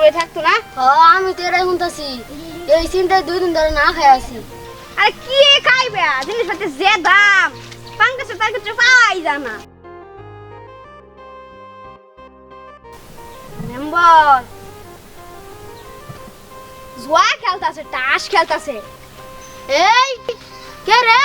বই থাকতো না? হ আমি তো এটাই শুনতেছি। এই চিন্তায় দুই দিন ধরে না খাই আছি। আরে কি খাইবে? জিনিসপত্রের যে দাম। পাঙ্কাসে তার কিছু পাওয়াই যায় না। মেম্বার জুয়া খেলতাছে তাস খেলতাছে। এই কে রে?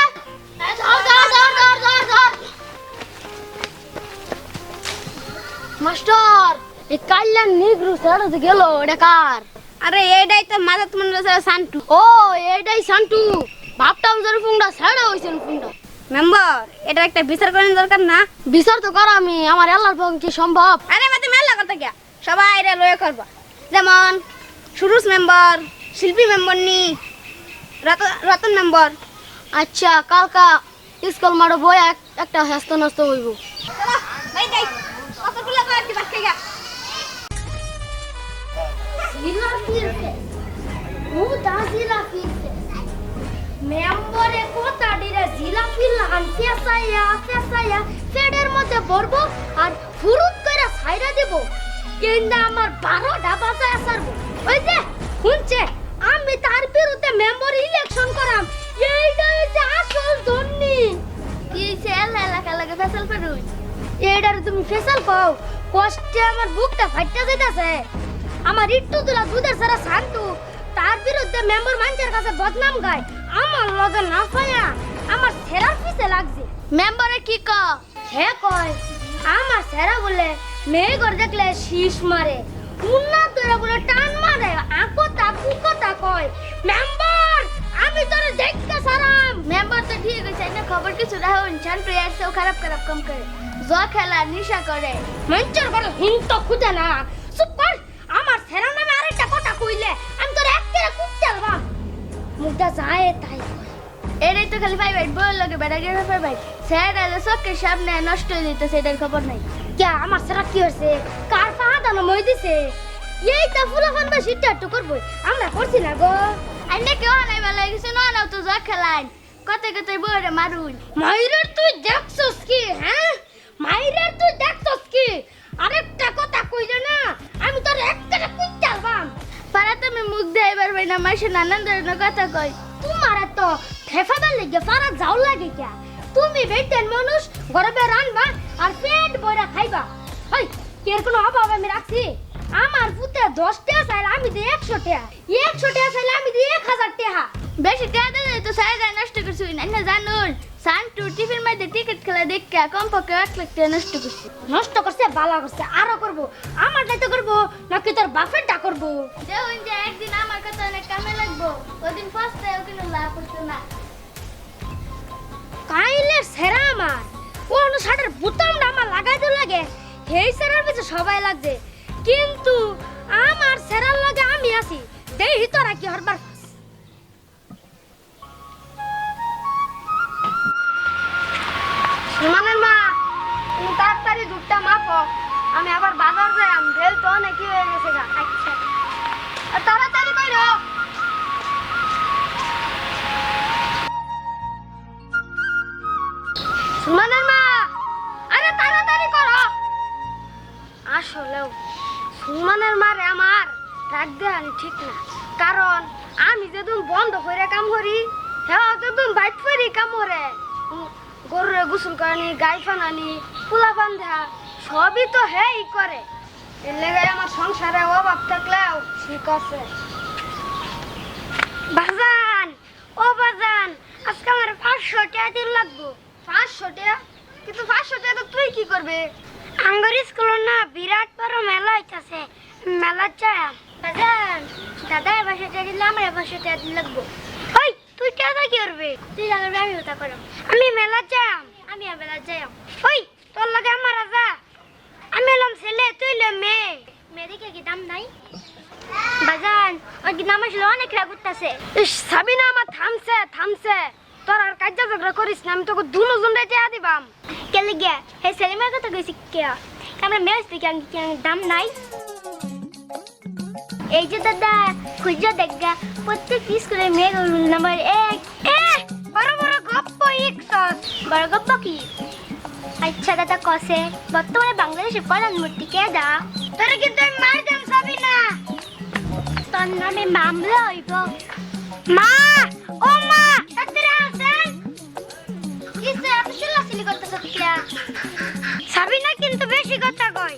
মাস্টার এই কাল্যাণ নিগ্রু ছেড়ে যে গেল এটা কার? আরে এইটাই তো মাথা তোমার সান্টু ও এটাই শান্টু। ভাবটাম জোর ফুংডা ছেড়ে হইছেন ফুংডা মেম্বার এটা একটা বিচার করার দরকার না? বিচার তো করা আমি আমার এলার পক্ষে সম্ভব? আরে মাতে মেলা কথা কে সবাই এটা লয়ে করবা। যেমন সুরুজ মেম্বার শিল্পী মেম্বার নি রত- রতন মেম্বার। আচ্ছা কালকা স্কুল মারো বই একটা হেস্ত নষ্ট হইব। চলো ভাই যাই কতগুলো দিবা ঠিক আছে মেম্বরে কোতাডিরে জিলাপি লাগান ফেসাইয়া ফেসাইয়া ফেডের মধ্যে ভরবো আর ফুরুত করে ছাইরা দেব কিন্তু আমার বারোটা বাজায় সারবো ওই যে শুনছে আমি তার বিরুদ্ধে মেম্বার ইলেকশন করাম এইটা হচ্ছে আসল ধন্যি কি সেল এলাকা লাগে ফেসাল ফেরুই এইটার তুমি ফেসাল পাও কষ্টে আমার বুকটা ফাইটা যেতেছে আমার ইট্টু তুলা দুধের সারা শান্তু। তার বিরুদ্ধে মেম্বার মানুষের কাছে বদনাম গায়। আমার লগে না পায়া আমার সেরার পিছে লাগছে। মেম্বারে কি ক? হে কয় আমার সেরা বলে মেয়ে ঘর দেখলে শীষ মারে। উন্না তোরা বলে টান মারে আকতা কুকতা কয় মেম্বার আমি তোরে দেখতে সারাম। মেম্বার তো ঠিক আছে না খবর কিছু না হন শান্তু এর সেও খারাপ খারাপ কম করে। জ খেলা নিশা করে। মঞ্চের বড় হিন্ত খুঁজে না চুপ কর আমার সেরা নামে আরেকটা কথা কইলে আমি তোর একেবারে কুপতে আলবাম মুখটা যায় তাই এটাই তো খালি ভাই ভাই বল লাগে বেড়া গেলে ভাই ভাই। স্যার আলে চোখের সামনে নষ্ট হয়ে যেতে সেটার খবর নাই। কে আমার সেরা কি হয়েছে? কার পাহা দানো মই দিছে? এই তো ফুলা ফান বা সিটটা একটু করব আমরা করছি না গো। আইনে কেউ নাই ভালো গেছে না না তো যা খেলাইন। কত কত বড় মারুন। মাইরের তুই দেখছস কি হ্যাঁ? মাইরের তুই দেখছস কি? আরেকটা কথা কইলে না আমি তোর একটা কুইতে আলবাম পারা তুমি মুখ দিয়ে এবার ভাই না, মাসে নানান ধরনের কথা কই তোমার তো ঠেফাদার লেগে পারা যাও লাগে কে? তুমি বেটেন মানুষ গরবে রানবা আর পেট বইরা খাইবা। হই এর কোনো অভাব আমি রাখছি? আমার পুতে দশ টাকা চাইলে আমি দিই একশো টাকা একশো টাকা চাইলে আমি দিই এক হাজার টাকা বেশি টাকা দিলে তো যায়, নষ্ট করছি। না জানুন সান্টু টিফিন মধ্যে টিকিট খেলা দেখে কমপক্ষে এক লাখ টাকা নষ্ট করছি। নষ্ট করছে বালা করছে আরও করব আমারটাই তো করব নাকি তোর বাপেরটা করব? দেখুন যে একদিন আমার কাছে অনেক কামে লাগবো ওদিন ফার্স্ট কিন্তু লাভ হতো না। কাইলে সেরা আমার। কোন শার্টের বুতামটা আমার লাগাইতে লাগে সেই সেরার পিছে সবাই লাগছে। কিন্তু আমার সেরার লাগে আমি আছি। দেহি তোরা কি হরবার সুমানের মা। তুমি তাড়াতাড়ি দুধটা মাপো। আমি আবার বাজার যাই বেল তো অনেক হয়ে গেছে গা। আচ্ছা। তাড়াতাড়ি কইরো সুমানের মা, আরে তাড়াতাড়ি করো। আসলেও সুমানের মারে আমার রাগ দেওয়ানি ঠিক না। কারণ আমি যেদিন বন্ধ করে কাম করি হ্যাঁ যেদিন বাইট ফেরি কাম করে। গরুরে গোসল করানি, গাই ফানানি ফুলা বান্ধা, সবই তো হেই করে। এর লেগে আমার সংসারে অভাব থাকলেও ঠিক আছে। বাজান, ও বাজান, আজকে আমার পাঁচশো টাকা দিন লাগবো। পাঁচশো টাকা? কিন্তু পাঁচশো টাকা তো তুই কি করবে? আঙ্গর স্কুল না বিরাট বড় মেলা হইতাছে। মেলা চায়। বাজান দাদা এবার সেটা দিলে আমার এবার সেটা দিন লাগবো। ওই তুই টাকা কি করবে তুই জানাবি আমি ওটা করব আমি মেলা যাম। আমি মেলা যাম ওই, তোর লাগে আমার রাজা। আমি এলাম ছেলে, তুই এলাম মেয়ে। মেয়েদিকে কি দাম নাই? বাজান ওই কি নাম আসলে অনেক রাগ উঠতেছে। সাবিনা আমার থামছে থামছে। তোর আর কাজ ঝগড়া করিস না, আমি তোকে দুনো জনরে টেয়া দিবাম। কেলে গিয়া? হে সেলিমের কথা কইছি কে? আমরা মেয়ে দাম নাই? এই যে দাদা, খুঁজা দেখা প্রত্যেক স্কুলের মেয়ে রোল নাম্বার এক। এ, বড় বড় গপ্প ইকসস বড় গপ্প কি? আচ্ছা দাদা, কসে, বর্তমানে বাংলাদেশের প্রধানমন্ত্রী কে দা? তোরা কিন্তু আমি মার দেম সবই না। তোর নামে মামলা হইব। মা, ও মা, তাড়াতাড়ি আসেন কিসে এত চিল্লাচিল্লি করতেছ কিয়া সাবিনা কিন্তু বেশি কথা কয়।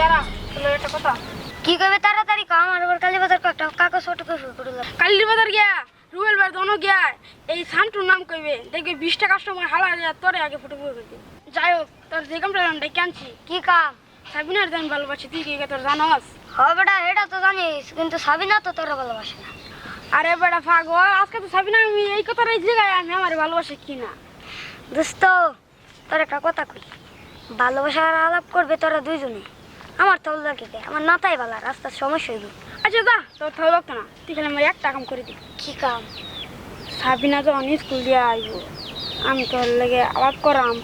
দাঁড়া তোর একটা কথা। কি করবে তাড়াতাড়ি কম আমার উপর কালী বাজার একটা কাগজ ছোট করে করে দাও। কালির বাজার গিয়া রুবেল বার দোনো গিয়া এই সান্টুর নাম কইবে। দেখবি বিশটা কাস্টমার হালা দিয়া তোরে আগে ফটো করবে যাই হোক তোর যে কামটা আমি ডেকে আনছি। কি কাম? সাবিনার দাম ভালোবাসি তুই কি তোর জানাস? হবে বেটা এটা তো জানিস কিন্তু সাবিনা তো তোরা ভালোবাসে না। আরে বেটা পাগল আজকে তো সাবিনা আমি এই কথাটাই জিগাই আমি আমার ভালোবাসি কি না? দোস্ত তোর একটা কথা কই। ভালোবাসার আলাপ করবে তোরা দুইজনে। আমার তো লাগে আমার নাতাই বালা রাস্তার সমস্যা হইব। আচ্ছা যা তোর থাকবে লাগতো না তুই খালি আমার একটা কাম করে দিবি কি কাম? সাবিনা যখন স্কুল দিয়ে আইব আমি তোর লেগে আলাপ করাম।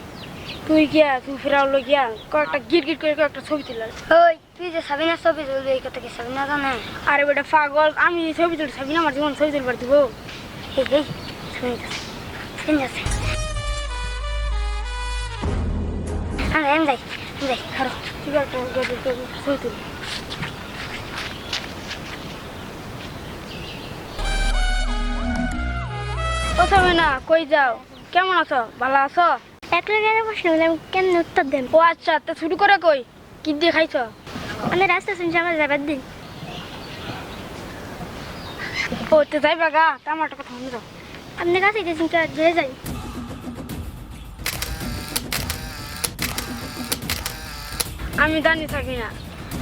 তুই গিয়া তুই ফেরাও গিয়া কয়েকটা গিট গিট করে কয়েকটা ছবি তুলে ওই তুই যে সাবিনার ছবি তুলবি এই কথা কি সাবিনা জানে? আরে বেটা পাগল আমি এই ছবি তুলি সাবিনা আমার জীবন ছবি তুলবার দিব। এই এই শুনে যাচ্ছে শুনে যাচ্ছে আমি যাই ও সাবিনা কই যাও? কেমন আছো? ভালো আছো? একলা গেলে প্রশ্ন হলে আমি কেমন উত্তর দেন? ও আচ্ছা তা শুরু করে কই? কি দিয়ে খাইছো? আমি রাস্তা শুনছি আমার যাবার দিন। ও তো যাইবা গা তা আমার একটা কথা শুনে যাও আপনি কাছে গেছেন কে যাই। আমি জানি থাকি না।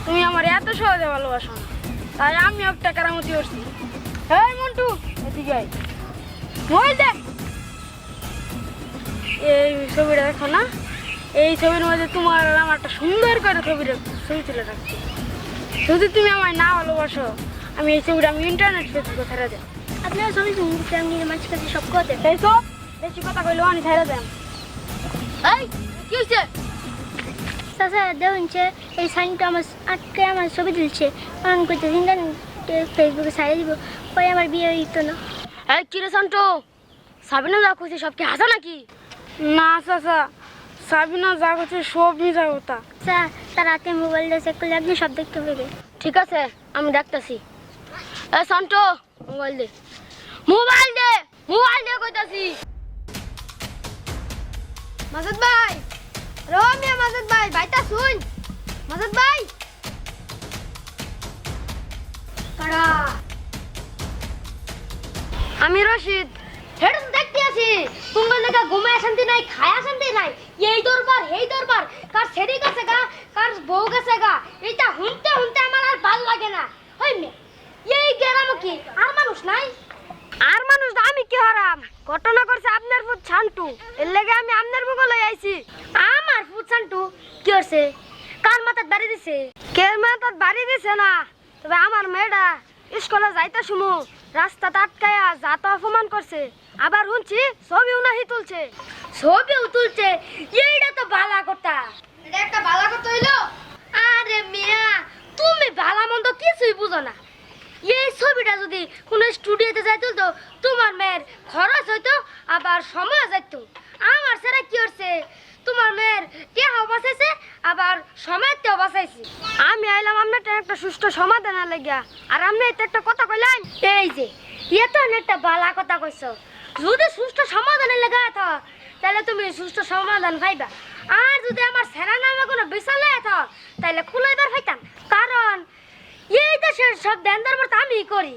তুমি আমার এত সহজে ভালোবাসো না। তাই আমি একটা কারামতি করছি। এই মন্টু এদিকে আয়। মোবাইল এই ছবিটা দেখো না? এই ছবির মধ্যে তোমার আর আমার একটা সুন্দর করে ছবি ছবি তুলে রাখছি। যদি তুমি আমায় না ভালোবাসো আমি এই ছবিটা আমি ইন্টারনেট ফেসবুকে ছেড়ে দেব। সবাই শুনছি আমি মানুষের কাছে সব কথা দেন এই তো বেশি কথা কইলো আমি ছেড়ে দেন এই কি হয়েছে চাচা দেখুন যে এই সাইনটা আমার আটকে আমার ছবি তুলছে কারণ করতে চিন্তা ফেসবুকে ছাড়িয়ে দিব পরে আমার বিয়ে হইতো না এই কিরে সন্টু সাবিনা যা করছে সব কি হাসা নাকি না চাচা সাবিনা যা করছে সব মিথ্যা কথা স্যার তার হাতে মোবাইলটা চেক করলে আপনি সব দেখতে পাবে ঠিক আছে আমি দেখতাছি এ সন্টু মোবাইল দে মোবাইল দে মোবাইল দে কইতাছি মাজদ ভাই রোমিয়া মাজদ ভাই, ভাইটা শুন। মাজদ ভাই। কারা? আমি রশিদ। হেড দেখতে আছি। তোমার লেখা ঘুমায় শান্তি নাই, খায়া শান্তি নাই? এই দরবার এই দরবার। কার ছেড়ে গেছে গা, কার বউ গেছে গা, এইটা হুনতে হুনতে আমার আর ভালো লাগে না। হই মে, এই গ্রাম কি আর মানুষ নাই? আর মানুষ আমি কি হারাম? ঘটনা করছে আপনার পুত ছান্টু। এর লেগে আমি আপনার বুকে লই আইছি। আমার ফুটসান্টু কি হচ্ছে কার মাথার দাঁড়িয়ে দিছে? কে মেয়ে তোর বাড়ি দিছে না? তবে আমার মেয়েটা স্কুলে যাইতে শুমু রাস্তা আটকায়া যাতা অপমান করছে। আবার শুনছি ছবিও নাহি তুলছে। ছবিও তুলছে? এইটা তো বালা কথা এটা একটা বালা কথা হইল? আরে মিয়া তুমি ভালা মন্দ কিছুই বুঝো না। এই ছবিটা যদি কোনো স্টুডিওতে যাই তুলতো তোমার মেয়ের খরচ হইতো আবার সময় যাইতো। আমার সেটা কি হচ্ছে তোমার মেয়ের টেহাও বাঁচাইছে, আবার সময়ের তেও বাঁচাইছে। আমি আইলাম আপনার একটা সুষ্ঠু সমাধানের লেগিয়া আর আপনি এতে একটা কথা কইলেন এই যে ইয়ে তো একটা বালা কথা কইছো। যদি সুষ্ঠু সমাধানের লেগে আছো তাহলে তুমি সুষ্ঠু সমাধান পাইবা। আর যদি আমার সেরা নামে কোনো বিশালে আছো তাহলে খুলাইবার পাইতাম কারণ, এই দেশের সব দেন তো আমি করি।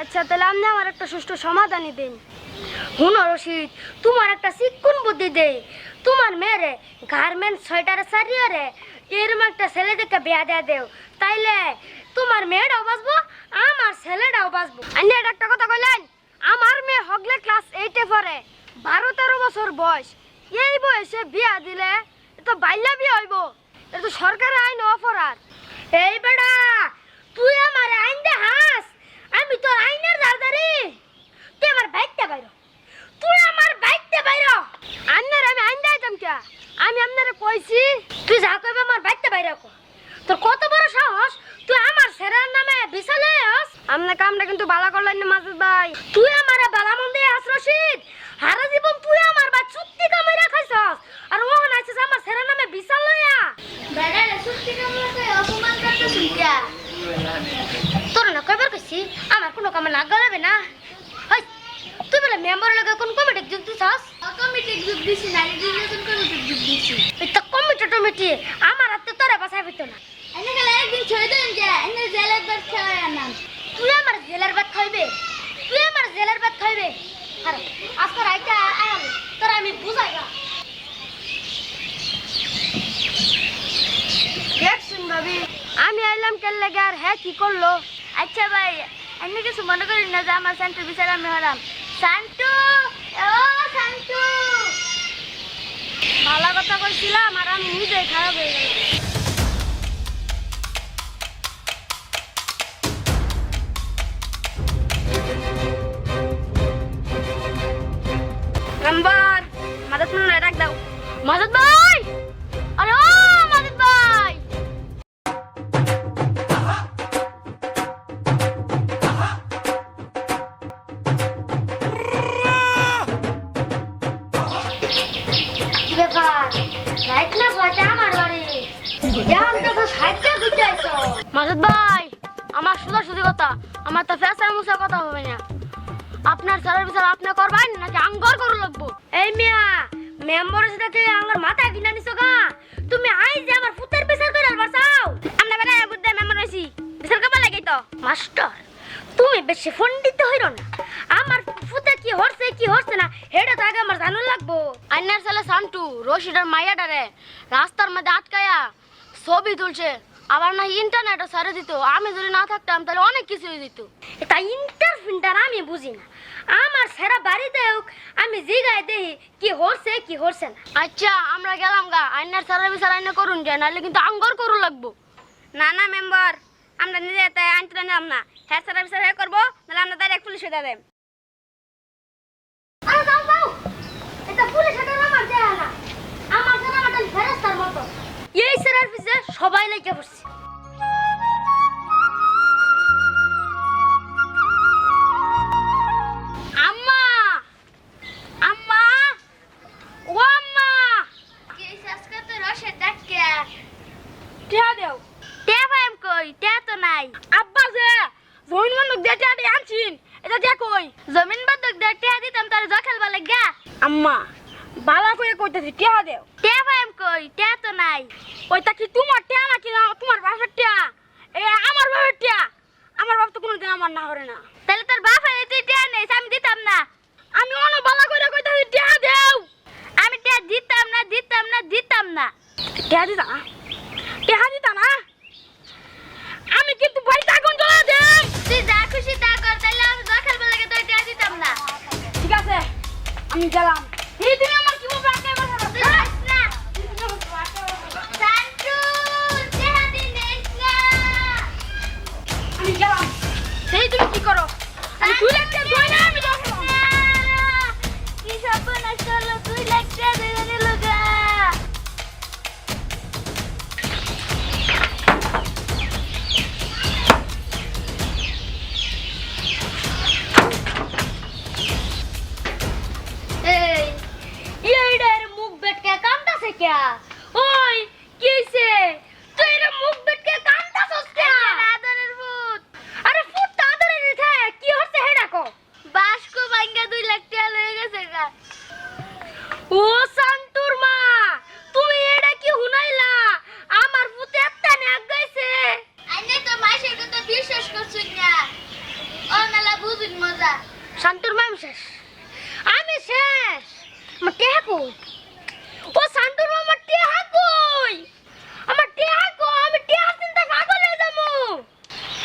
আচ্ছা তাহলে আপনি আমার একটা সুষ্ঠু সমাধানই দিন। হুন, রশিদ, তোমার একটা শিক্ষণ বুদ্ধি দে। তোমার মেয়েরে গার্মেন্ট সোয়েটারে সারিয়ে এরম একটা ছেলে দেখে বিয়া দেয়া দেও। তাইলে তোমার মেয়েটাও বাঁচবো, আমার ছেলেটাও বাঁচবো। আপনি এটা একটা কথা কইলেন, আমার মেয়ে হগলে ক্লাস এইটে পড়ে, বারো তেরো বছর বয়স। এই বয়সে বিয়া দিলে তো বাইল্যা বিয়া হইব এটা তো সরকারের আইন অপরাধ। এই বেড়া তুই আমার আইন দে হাস আমি তোর আইনের দাদারি। তুই আমার বাইকতে বাইর তুই আমার বাইকতে বাইর আন্নার আমি আইন দাইতাম কে? আমি আপনারে কইছি তুই যা কইবে আমার বাইকতে বাইর কো। তোর কত বড় সাহস? তুই আমার সেরার নামে বিশালে আস। আমনে কামটা কিন্তু বালা করলেন না মাসুদ ভাই। তুই আমারে বালা মন দিয়ে আস রশিদ। হারা জীবন তুই আমার বা চুক্তি কামাই রাখাইছস আর ও নাইছিস আমার সেরার নামে বিশাল লইয়া বেড়ালে চুক্তি কামাই অপমান করতে শুনকিয়া তোর না কইবার কইছি আমার কোনো কামে লাগ গলাবে না। তুই বলে মেম্বারের লগে কোন কমিটি যোগ দিছস? কমিটি যোগ দিছি না নির্বাচন কমিটি যোগ দিছি। এটা কমিটি টমিটি আমার হাতে তোরা বাসায় হইতো না। এনে গেলে একদিন ছেড়ে দেন যে এনে জেলের ভাত খাওয়াই আনাম। তুই আমার জেলের ভাত খাইবে? তুই আমার জেলের ভাত খাইবে? আর আজকে রাইতে আয়াম তোরা আমি বুঝাইবা। দেখছুন ভাবি? আমি আইলাম কেন লাগে আর হ্যাঁ কি করল? আচ্ছা ভাই এমনি কিছু মনে করি না যে আমার শান্টু বিচার আমি হলাম। শান্টু ও শান্টু ভালো কথা কইছিলাম আর আমি নিজেই খারাপ হয়ে গেলাম। মাজত দাও। মাদত ভাই! আরে আপনার বিচার আপনি করবেন, নাকি আঙ্গর করু লাগবো? এই মিয়া মেম্বার সাথে আঙ্গর মাথা কিনা নিছো গা? তুমি আই যে আমার পুতের বিচার করে বাসাও আমরা বেটা বুদ্ধে মেম্বার হইছি বিচার করবা লাগি তো? মাস্টার, তুমি বেশি ফন্ডিত হইরো না। আমার পুতে কি হরছে কি হরছে না, হেডা তো আগে আমার জানুন লাগবো। আইনার ছেলে সান্টু, রশিদার মাইয়াডারে রাস্তার মধ্যে আটকায়া ছবি তুলছে। আবার না ইন্টারনেটও সারে দিত। আমি যদি না থাকতাম, তাহলে অনেক কিছু দিত এটা ইন্টার ফিন্টার আমি বুঝি না। আমার সারা বাড়িতে হোক আমি জিগায় দেই কি হরছে কি হরছে না। আচ্ছা আমরা গেলাম গা আইনার সারা বিচার আইনা করুন যায় নাহলে কিন্তু আঙ্গর করুন লাগবো। না না মেম্বার আমরা নিজে তাই আনতে নিলাম না। হ্যাঁ স্যার বিচার হ্যাঁ করব নাহলে আমরা পুলিশে আরে দাও দাও এটা পুলিশ এটা আমার দেয়া না। আমার জানা মাটন ফেরেস্তার মতো। এই সেরার পিছে সবাই লেগে পড়ছে। না। টিয়া দিতা না? দিতা না আমি কিন্তু বাড়িতে আগুন জ্বলা দেই তুই যা খুশি তা কর তাহলে আমি জখাল বলে তে দিতাম না। ঠিক আছে আমি গেলাম। এই তুমি আমার কি বলবে? আগে না। সান্টু না। আমি গেলাম। সেই তুমি কি করো? আমি তুই তুই না আমি শান্তুর মা আমি শেষ। আমি শেষ। আমার টেহা কই? ও শান্তুর মা আমার টেহা কই? আমার টেহা কই? আমি টেহা চিন্তা পাগল হয়ে যাব।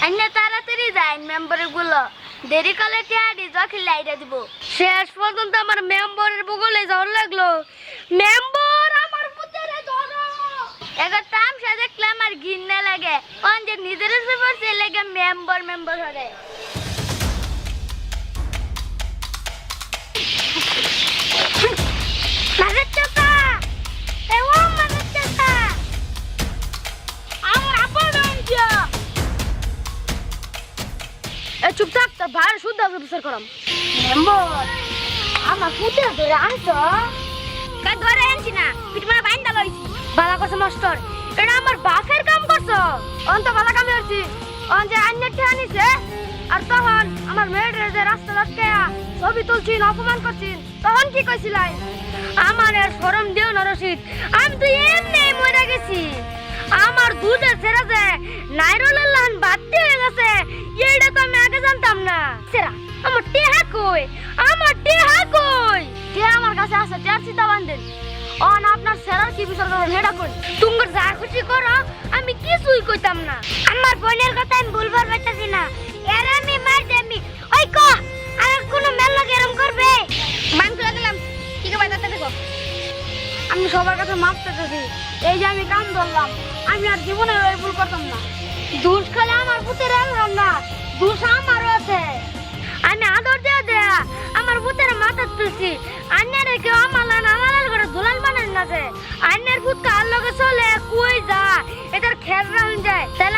আইনে তাড়াতাড়ি যাই মেম্বারগুলো দেরি করলে টিয়াডি তোকে লাইটা দিব। শেষ পর্যন্ত আমার মেম্বরের বগলে যাওয়ার লাগল। মেম্বার আমার পুত্রে ধরো এবার তামসা দেখলে আমার ঘিন্না লাগে। যে নিজের সুপার সে লাগে মেম্বার মেম্বার হরে। চুপ থাক তোর ভাইয়ের শুদ্ধ বিচার করাম। মেম্বার আমার পুত্র ধরে আনছো? কা ধরে আনছি না পিটমা বাইন্দা লইছি। বালা করছে মাস্টার এটা আমার বাপের কাম করছ? অন্ত বালা কামে হচ্ছি অন যে আন্যের ঠে আনিছে আর তখন আমার মেয়ের যে রাস্তা রাস্তা ছবি তুলছিন অপমান করছিন তখন কি কইছিলাই? আমার আর শরম দিও না রশিদ আমি তো এমনি মরে গেছি। আমার দুধের ছেড়া যে নাইরুলের লাহান বাড়তে হয়ে গেছে, এইটা তো আমি আগে জানতাম না। সেরা, আমার টেহা কই? আমার টেহা কই? কে আমার কাছে আছে টেহার চিন্তা বান্ধেন অন, আপনার সেরার কি বিচার করেন হেডা কই? তুমি যা খুশি করো, আমি কিছুই কইতাম না। আমার বোনের কথা আমি ভুলবার পারতেছি না। এর আমি মার দেমি। ওই কো? আমি সবার কাছে মাপ চাইতেছি। এই যে আমি কাম ধরলাম, আমি আর জীবনে ওই ভুল করতাম না। দুষ খেলে আমার পুতের এলাম না, দুষ আমারও আছে। আমি আদর দেওয়া দেয়া আমার পুতের মাথা তুলছি। আন্যারে কেউ আমালান আমালার করে দুলাল বানান না যে। আন্যের পুত কার লগে চলে, কই যা এটার খেল রাউন যায়। তাহলে